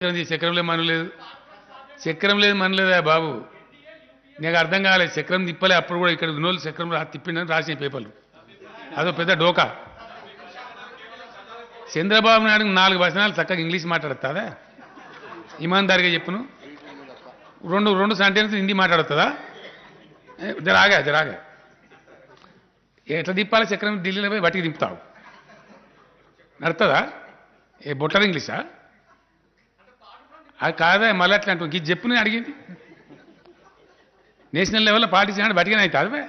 చక్రం లేదు మన లేదు. చక్రం లేదు మన లేదా బాబు. నీకు అర్థం కాలేదు చక్రం తిప్పలే అప్పుడు కూడా ఇక్కడ వినోళ్ళు చక్రం రా తిప్పిండని రాసిన పేపర్లు. అదో పెద్ద డోకా. చంద్రబాబు నాయుడు నాలుగు వచనాలు చక్కగా ఇంగ్లీష్ మాట్లాడుతుందా ఇమాన్దారిగా చెప్పును. రెండు రెండు సెంటెన్స్ హిందీ మాట్లాడుతుందా జరాగా జరాగా ఎట్లా తిప్పాలి చక్రం? ఢిల్లీలో పోయి బట్టికి దింపుతావు. నడుతుందా ఏ బొట్టర్ ఇంగ్లీషా? అది కాదా మళ్ళీ అట్లా అంటూ ఇది చెప్పు నేను అడిగింది. నేషనల్ లెవెల్లో పార్టీస్ అంటే బట్టిగానే అవుతుంది బే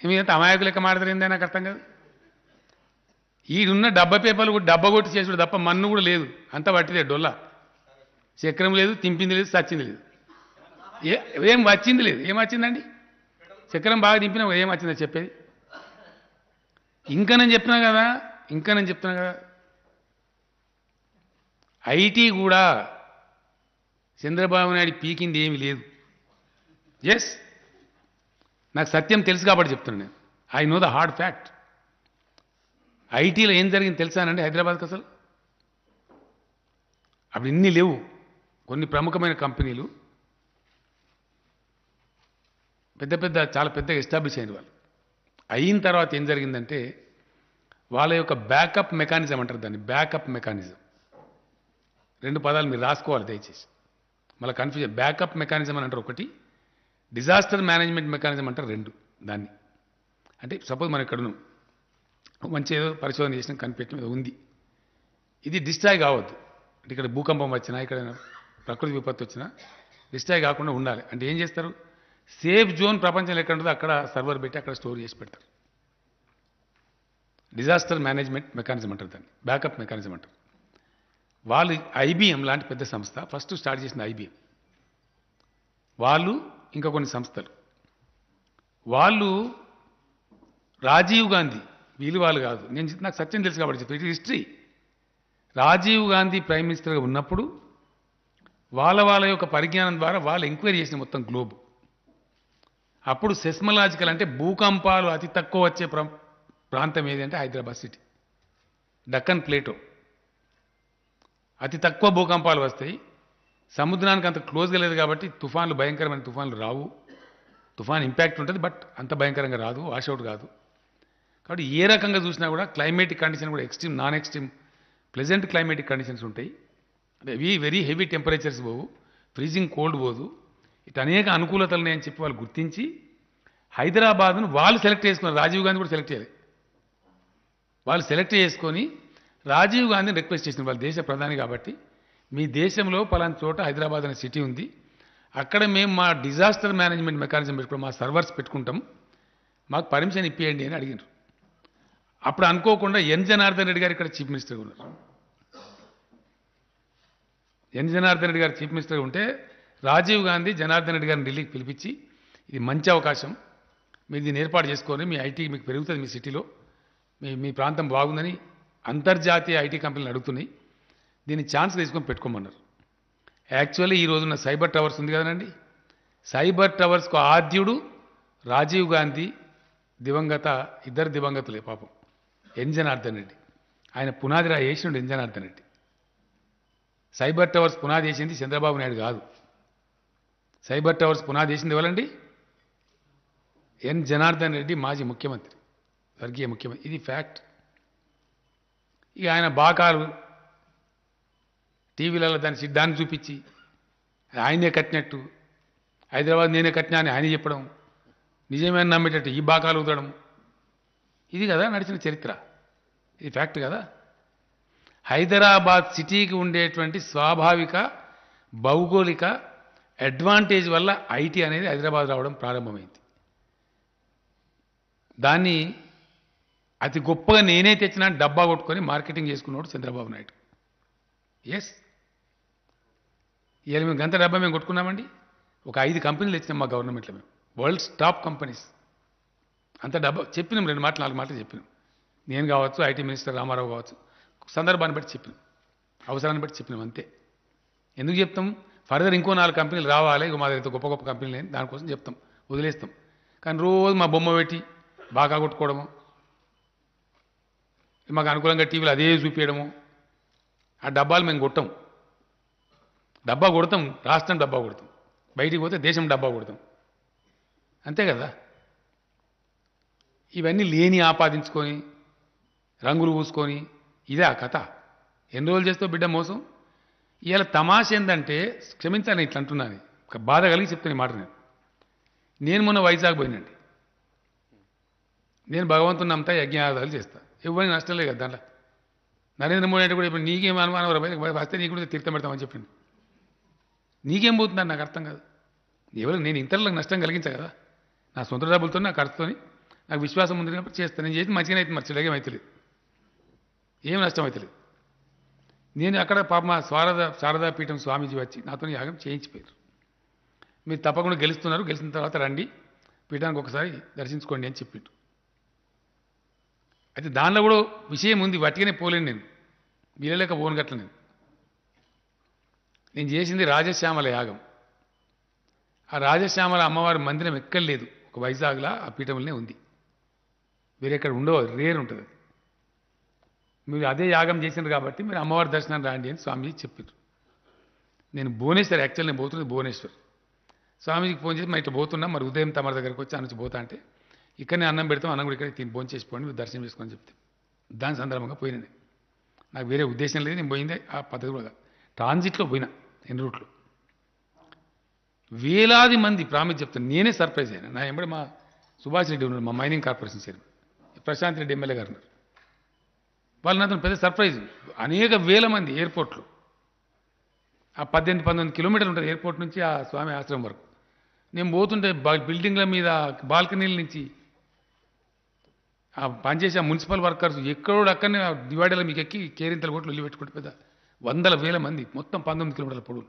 ఏమి ఎంత అమాయకు లెక్క మాట్లాడిందే నాకు అర్థం కాదు. ఈడున్న డబ్బా పేపర్లు కూడా డబ్బా కొట్టి చేసుడు తప్ప మన్ను కూడా లేదు. అంతా పట్టిదే డొల్లా. చక్రం లేదు తింపింది లేదు సచ్చింది లేదు. ఏం వచ్చింది లేదు. ఏం వచ్చిందండి? చక్రం బాగా దింపినా ఏం వచ్చిందో చెప్పేది? ఇంకా నేను చెప్తున్నా కదా ఇంకా నేను చెప్తున్నా కదా. ఐటీ కూడా చంద్రబాబు నాయుడు పీకింది ఏమీ లేదు. ఎస్ నాకు సత్యం తెలుసు కాబట్టి చెప్తున్నాను నేను. I know the hard fact ఐటీలో ఏం జరిగింది తెలుసానండి హైదరాబాద్కి అసలు? అప్పుడు ఇన్ని లేవు. కొన్ని ప్రముఖమైన కంపెనీలు. పెద్ద పెద్ద చాలా పెద్ద ఎస్టాబ్లిష్ అయిన వాళ్ళు. అయిన తర్వాత ఏం జరిగిందంటే వాళ్ళ యొక్క బ్యాకప్ మెకానిజం అంటారు దాన్ని. బ్యాకప్ మెకానిజం రెండు పదాలు మీరు రాసుకోవాలి దయచేసి. మళ్ళీ కన్ఫ్యూజన్ బ్యాకప్ మెకానిజం అని అంటారు ఒకటి. డిజాస్టర్ మేనేజ్మెంట్ మెకానిజం అంటారు రెండు దాన్ని. అంటే సపోజ్ మనం ఇక్కడ మంచి ఏదో పరిశోధన చేసిన కనిపెట్టిన ఏదో ఉంది. ఇది డిస్ట్రాయ్ కావద్దు. అంటే ఇక్కడ భూకంపం వచ్చినా ఇక్కడ ప్రకృతి విపత్తు వచ్చినా డిస్ట్రాయ్ కాకుండా ఉండాలి. అంటే ఏం చేస్తారు? సేఫ్ జోన్ ప్రపంచంలో ఎక్కడ ఉంటుందో అక్కడ సర్వర్ పెట్టి అక్కడ స్టోర్ చేసి పెడతారు. డిజాస్టర్ మేనేజ్మెంట్ మెకానిజం అంటారు దాన్ని. బ్యాకప్ మెకానిజం అంటారు. వాళ్ళు ఐబిఎం లాంటి పెద్ద సంస్థ. ఫస్ట్ స్టార్ట్ చేసిన ఐబిఎం. వాళ్ళు ఇంకా కొన్ని సంస్థలు. వాళ్ళు రాజీవ్ గాంధీ వీళ్ళు వాళ్ళు కాదు. నేను నాకు సత్యం తెలుసు కాబట్టి చెప్తాను it history Rajiv Gandhi prime మినిస్టర్గా ఉన్నప్పుడు వాళ్ళ వాళ్ళ యొక్క పరిజ్ఞానం ద్వారా వాళ్ళు ఎంక్వైరీ చేసిన మొత్తం గ్లోబ్. అప్పుడు సెస్మలాజికల్ అంటే భూకంపాలు అతి తక్కువ వచ్చే ప్రాంతం ఏది అంటే హైదరాబాద్ సిటీ. డక్కన్ ప్లేటో అతి తక్కువ భూకంపాలు వస్తాయి. సముద్రానికి అంత క్లోజ్గా లేదు కాబట్టి తుఫాన్లు భయంకరమైన తుఫాన్లు రావు. తుఫాన్ ఇంపాక్ట్ ఉంటుంది బట్ అంత భయంకరంగా రాదు వాషౌట్ కాదు. కాబట్టి ఏ రకంగా చూసినా కూడా క్లైమేటిక్ కండిషన్ కూడా extreme non extreme pleasant climatic conditions ఉంటాయి. అంటే ఇవి వెరీ హెవీ టెంపరేచర్స్ పోవు ఫ్రీజింగ్ కోల్డ్ పోదు. ఇటు అనేక అనుకూలతలు ఉన్నాయని చెప్పి వాళ్ళు గుర్తించి హైదరాబాద్ను వాళ్ళు సెలెక్ట్ చేసుకున్నారు. రాజీవ్ గాంధీ కూడా సెలెక్ట్ చేయాలి. వాళ్ళు సెలెక్ట్ చేసుకొని రాజీవ్ గాంధీని రిక్వెస్ట్ చేసిన వాళ్ళ దేశ ప్రధాని కాబట్టి మీ దేశంలో పలానా చోట హైదరాబాద్ అనే సిటీ ఉంది. అక్కడ మేము మా డిజాస్టర్ మేనేజ్మెంట్ మెకానిజం పెట్టుకుని మా సర్వర్స్ పెట్టుకుంటాం. మాకు పర్మిషన్ ఇప్పియండి అని అడిగినారు అప్పుడు అనుకోకుండా ఎన్. జనార్దన్ రెడ్డి గారు ఇక్కడ చీఫ్ మినిస్టర్గా ఉన్నారు. ఎన్. జనార్దన్ రెడ్డి గారు చీఫ్ మినిస్టర్గా ఉంటే రాజీవ్ గాంధీ జనార్దన్ రెడ్డి గారిని ఢిల్లీకి పిలిపించి ఇది మంచి అవకాశం. మీరు దీన్ని ఏర్పాటు చేసుకొని మీ ఐటీ మీకు పెరుగుతుంది మీ సిటీలో మీ మీ ప్రాంతం బాగుందని అంతర్జాతీయ ఐటీ కంపెనీలు అడుగుతున్నాయి. దీన్ని ఛాన్స్ తీసుకొని పెట్టుకోమన్నారు. యాక్చువల్లీ ఈ రోజున సైబర్ టవర్స్ ఉంది కదండి. సైబర్ టవర్స్కు ఆద్యుడు రాజీవ్ గాంధీ దివంగత ఇద్దరు దివంగతులే పాపం. ఎన్. రెడ్డి. ఆయన పునాది రా వేసినాడు ఎన్. రెడ్డి. సైబర్ టవర్స్ పునాది వేసింది చంద్రబాబు నాయుడు కాదు. సైబర్ టవర్స్ పునాది వేసింది ఎవరండి? ఎన్. జనార్దన్ రెడ్డి మాజీ ముఖ్యమంత్రి. వర్గీయ ముఖ్యమంత్రి. ఇది ఫ్యాక్ట్. ఇక ఆయన బాకాలు టీవీలలో దాని సిద్ధాన్ని చూపించి ఆయనే కట్టినట్టు హైదరాబాద్ నేనే కట్టినా అని ఆయన చెప్పడం నిజమే నమ్మేటట్టు ఈ బాకాలు ఊదడం. ఇది కదా నడిచిన చరిత్ర. ఇది ఫ్యాక్ట్ కదా. హైదరాబాద్ సిటీకి ఉండేటువంటి స్వాభావిక భౌగోళిక అడ్వాంటేజ్ వల్ల ఐటీ అనేది హైదరాబాద్ రావడం ప్రారంభమైంది. దాన్ని అతి గొప్పగా నేనే తెచ్చినా డబ్బా కొట్టుకొని మార్కెటింగ్ చేసుకున్నాడు చంద్రబాబు నాయుడు. ఎస్ ఇవాళ మేము గంత డబ్బా మేము కొట్టుకున్నామండి. ఒక ఐదు కంపెనీలు తెచ్చినాం మా గవర్నమెంట్లో మేము. వరల్డ్స్ టాప్ కంపెనీస్ అంత డబ్బా చెప్పినాం రెండు మాటలు నాలుగు మాటలు చెప్పినాం. నేను కావచ్చు ఐటీ మినిస్టర్ రామారావు కావచ్చు సందర్భాన్ని బట్టి చెప్పినాం. అవసరాన్ని బట్టి చెప్పినాం అంతే. ఎందుకు చెప్తాం? ఫర్దర్ ఇంకో నాలుగు కంపెనీలు రావాలి. ఇక మా దగ్గర గొప్ప గొప్ప కంపెనీలు దానికోసం చెప్తాం. వదిలేస్తాం. కానీ రోజు మా బొమ్మ పెట్టి బాగా కొట్టుకోవడము మాకు అనుకూలంగా టీవీలో అదే చూపించడము ఆ డబ్బాలు మేము కొట్టాం. డబ్బా కొడతాం రాష్ట్రం డబ్బా కొడతాం. బయటికి పోతే దేశం డబ్బా కొడతాం. అంతే కదా? ఇవన్నీ లేని ఆపాదించుకొని రంగులు పూసుకొని ఇదే ఆ కథ. ఎన్ని రోజులు చేస్తావు బిడ్డ మోసం? ఇవాళ తమాష ఏంటంటే క్షమించాను ఇట్లా అంటున్నాను. ఒక బాధ కలిగి చెప్తాను ఈ మాట నేను. నేను మొన్న వైజాగ్ పోయినండి. నేను భగవంతుని నమ్ముతా యజ్ఞాదాలు చేస్తా. ఇవ్వని నష్టం లేదు కదా దాంట్లో. నరేంద్ర మోడీ అంటే కూడా ఇప్పుడు నీకేం అనుమానం రా వస్తే నీకు కూడా తీర్థం పెడతామని చెప్పిండు. నీకేం పోతుందని నాకు అర్థం కాదు. ఎవరు నేను ఇతరులకు నష్టం కలిగించా కదా? నా సొంత డబ్బులతో నా ఖర్చుతోని నాకు విశ్వాసం ఉంది కాబట్టి చేస్తాను నేను చేసి మంచిగానే అయితే మరి చెడగేం ఏం నష్టం అవుతలేదు నేను అక్కడ పాప మా శారద శారదా పీఠం స్వామీజీ వచ్చి నాతో యాగం చేయించిపోయారు. మీరు తప్పకుండా గెలుస్తున్నారు. గెలిచిన తర్వాత రండి. పీఠానికి ఒకసారి దర్శించుకోండి అని చెప్పిండు. అయితే దానిలో కూడా విషయం ఉంది వట్టిగానే పోలేను నేను. వీలలేక పోను గట్ల నేను నేను చేసింది రాజశ్యామల యాగం. ఆ రాజశ్యామల అమ్మవారి మందిరం ఎక్కడ లేదు. ఒక వైజాగ్లో ఆ పీఠంలోనే ఉంది. వేరే ఎక్కడ ఉండవు రేర్ ఉంటుంది. అది మీరు అదే యాగం చేసినారు కాబట్టి మీరు అమ్మవారి దర్శనం రాండి అని స్వామీజీ చెప్పారు నేను భువనేశ్వర్ యాక్చువల్ నేను పోతున్నది భువనేశ్వర్. స్వామీజీకి ఫోన్ చేసి మరి ఇట్లా పోతున్నా మరి ఉదయం తమరి దగ్గరకు వచ్చి అనుచి పోతా అంటే ఇక్కడనే అన్నం పెడతాం అన్నం కూడా ఇక్కడ తిని భోజనం చేసిపోండి మీరు దర్శనం చేసుకొని చెప్తే. దాని సందర్భంగా పోయినది నాకు వేరే ఉద్దేశం లేదు నేను పోయిందే ఆ పద్ధతి కూడా ట్రాన్జిట్లో పోయినా ఎన్ని రూట్లో వేలాది మంది ప్రామిస్ చెప్తాను నేనే సర్ప్రైజ్ అయినా. నా ఎంబడి మా సుభాష్ రెడ్డి ఉన్నారు మా mining corporation chairman. Prashant Reddy MLA గారు ఉన్నారు. వాళ్ళు నాతో పెద్ద సర్ప్రైజ్. అనేక వేల మంది ఎయిర్పోర్ట్లో. ఆ పద్దెనిమిది పంతొమ్మిది కిలోమీటర్లు ఉంటుంది ఎయిర్పోర్ట్ నుంచి ఆ స్వామి ఆశ్రమం వరకు. నేను పోతుంటే బిల్డింగ్ల మీద బాల్కనీల నుంచి ఆ పనిచేసే ఆ మున్సిపల్ వర్కర్స్ ఎక్కడో అక్కడనే ఆ మీకు ఎక్కి కేరింతల కోట్లు వెళ్ళి పెట్టుకుంటే పెద్ద వందల వేల మంది మొత్తం పంతొమ్మిది కిలోమీటర్ల పొడవు.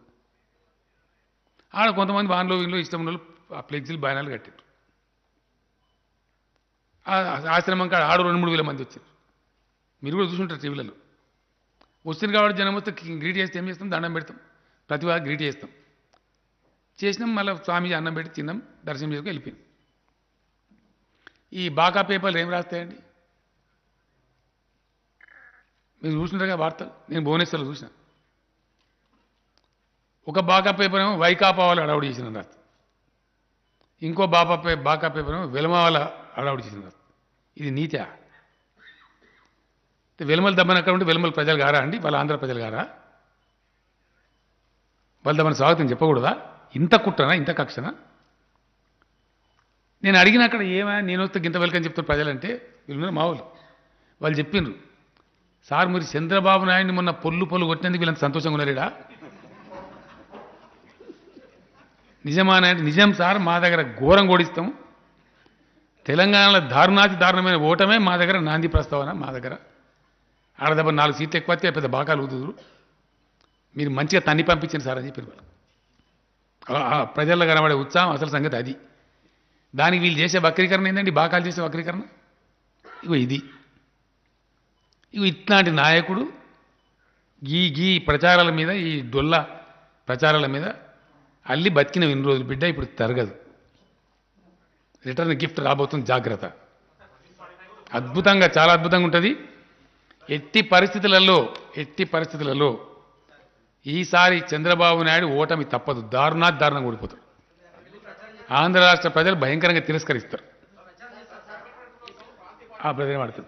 ఆడ కొంతమంది వాన్లో వీళ్ళు ఇష్టం ఉన్న వాళ్ళు ఆ ఫ్లెక్సీలు బాణాలు కట్టారు ఆ ఆశ్రమం కాడ ఆడు రెండు మూడు వేల మంది వచ్చారు మీరు కూడా చూసుంటారు టీవీలలో. వస్తుంది కాబట్టి జనం వస్తే గ్రీట్ చేస్తే ఏం చేస్తాం? దండం పెడతాం. ప్రతి వారికి గ్రీట్ చేస్తాం. చేసినాం మళ్ళీ స్వామి అన్నం పెట్టి తిన్నాం దర్శనం చేసుకుని వెళ్ళిపోయాం ఈ బాకా పేపర్లు ఏం రాస్తాయండి? మీరు చూసినారుగా వార్తలు నేను భువనేశ్వర్లో చూసిన. ఒక బాకా పేపర్ ఏమో వైకాపా వాళ్ళు అడవుడు చేసిన రాత ఇంకో బాపా పే బాకా పేపర్ ఏమో వెలమ వాళ్ళ అడవుడు చేసిన రాత ఇది నీతా? వెలుమల దమ్మన అక్కడ ఉంటే వెలుమల ప్రజలు గారా అండి? వాళ్ళ ఆంధ్ర ప్రజలు గారా? వాళ్ళ దమ్మన స్వాగతం చెప్పకూడదా? ఇంత కుట్రనా? ఇంత కక్షనా? నేను అడిగిన అక్కడ ఏమా? నేను వస్తే గింత వెల్కని చెప్తారు ప్రజలంటే వీళ్ళు మావులు. వాళ్ళు వాళ్ళు చెప్పిండ్రు సార్ మీరు చంద్రబాబు నాయుడిని మొన్న పొల్లు పొల్లు కొట్టినందుకు వీళ్ళంత సంతోషంగా ఉన్నారేడా? నిజమా నిజం సార్ మా దగ్గర ఘోరం ఓడిస్తాం తెలంగాణలో దారుణాతి దారుణమైన ఓటమే మా దగ్గర నాంది ప్రస్తావన మా దగ్గర. ఆడదెబ్బ నాలుగు సీట్లు ఎక్కువ వస్తే పెద్ద బాకాలు ఊదుదురు. మీరు మంచిగా తన్ని పంపించండి సార్ అని చెప్పారు వాళ్ళు. ప్రజల్లో కనబడే ఉత్సాహం అసలు సంగతి అది. దానికి వీళ్ళు చేసే వక్రీకరణ ఏంటండి బాకాలు చేసే వక్రీకరణ? ఇగో ఇది. ఇగో ఇట్లాంటి నాయకుడు ఈ గీ ప్రచారాల మీద ఈ డొల్ల ప్రచారాల మీద అల్లి బతికిన ఇన్ని రోజులు బిడ్డ ఇప్పుడు తరగదు. రిటర్న్ గిఫ్ట్ రాబోతుంది జాగ్రత్త. అద్భుతంగా చాలా అద్భుతంగా ఉంటుంది. ఎట్టి పరిస్థితులలో ఎట్టి పరిస్థితులలో ఈసారి చంద్రబాబు నాయుడు ఓటమి తప్పదు. దారుణాత్ దారుణంగా ఓడిపోతాడు. ఆంధ్ర రాష్ట్ర ప్రజలు భయంకరంగా తిరస్కరిస్తారు. ఆ ప్రజలు పడుతుంది